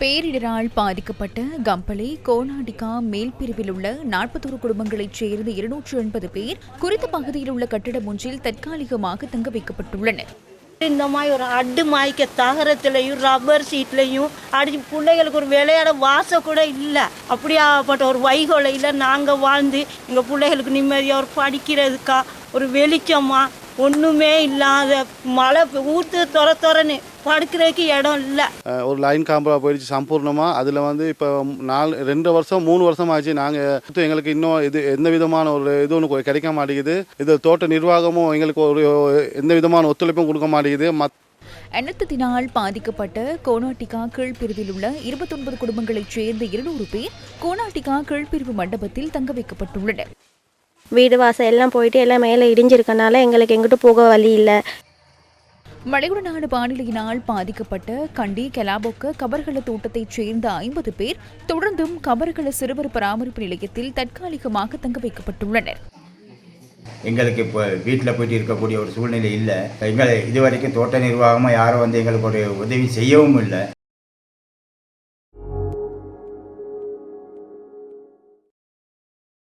பேரிடரால் பாதிக்கப்பட்ட கம்பளை கோனாடிகா மேல் பிரிவில் உள்ள நாற்பத்தோரு குடும்பங்களைச் சேர்ந்த இருநூற்று எண்பது பேர் குறித்த பகுதியில் உள்ள கட்டிடம் ஒன்றில் தற்காலிகமாக தங்க வைக்கப்பட்டுள்ளனர். இந்த மாதிரி ஒரு அட்டு மாய்க்க தகரத்துலையும் ரப்பர் சீட்லையும் அடிச்சு பிள்ளைகளுக்கு ஒரு விளையாட வாசம் கூட இல்லை. அப்படியாப்பட்ட ஒரு வைகொலையில் நாங்கள் வாழ்ந்து எங்கள் பிள்ளைகளுக்கு நிம்மதியாக ஒரு படிக்கிறதுக்கா ஒரு வெளிச்சமாக ஒன்றுமே இல்லாத மழை ஊற்று துற துறன்னு படுக்கிறதுக்கு இடம் இல்லை. ஒரு லைன் காம்பா போயிடுச்சு சம்பூர்ணமாக அதில் வந்து இப்போ நாலு ரெண்டு வருஷம் மூணு வருஷம் ஆச்சு நாங்கள் எங்களுக்கு இன்னும் இது எந்த விதமான ஒரு இது ஒன்று கிடைக்க மாட்டேங்குது. இது தோட்ட நிர்வாகமும் எங்களுக்கு ஒரு எந்த விதமான ஒத்துழைப்பும் கொடுக்க மாட்டேங்குது. மத் அனர்த்தத்தினால் பாதிக்கப்பட்ட கோனாட்டிகா கீழ்பிரிவில் உள்ள இருபத்தொன்பது குடும்பங்களைச் சேர்ந்த இருநூறு பேர் கோனாட்டிகா கீழ்பிரிவு மண்டபத்தில் தங்க வைக்கப்பட்டுள்ளனர். வீடு வாசல் எல்லாம் போயிட்டு எல்லாம் மேலே இடிஞ்சிருக்கனால எங்களுக்கு எங்கிட்ட போக வழி இல்லை. மழையுடனான வானிலையினால் பாதிக்கப்பட்ட கண்டி கெலாபொக்க கபர்கள தோட்டத்தைச் சேர்ந்த ஐம்பது பேர் தொடர்ந்தும் கபர்கள சிறுவர் பராமரிப்பு நிலையத்தில் தற்காலிகமாக தங்க வைக்கப்பட்டுள்ளனர். எங்களுக்கு இப்போ வீட்டில் போயிட்டு இருக்கக்கூடிய ஒரு சூழ்நிலை இல்லை. எங்களை இது வரைக்கும் தோட்ட நிர்வாகமாக யாரும் வந்து எங்களுக்கு ஒரு உதவி செய்யவும் இல்லை.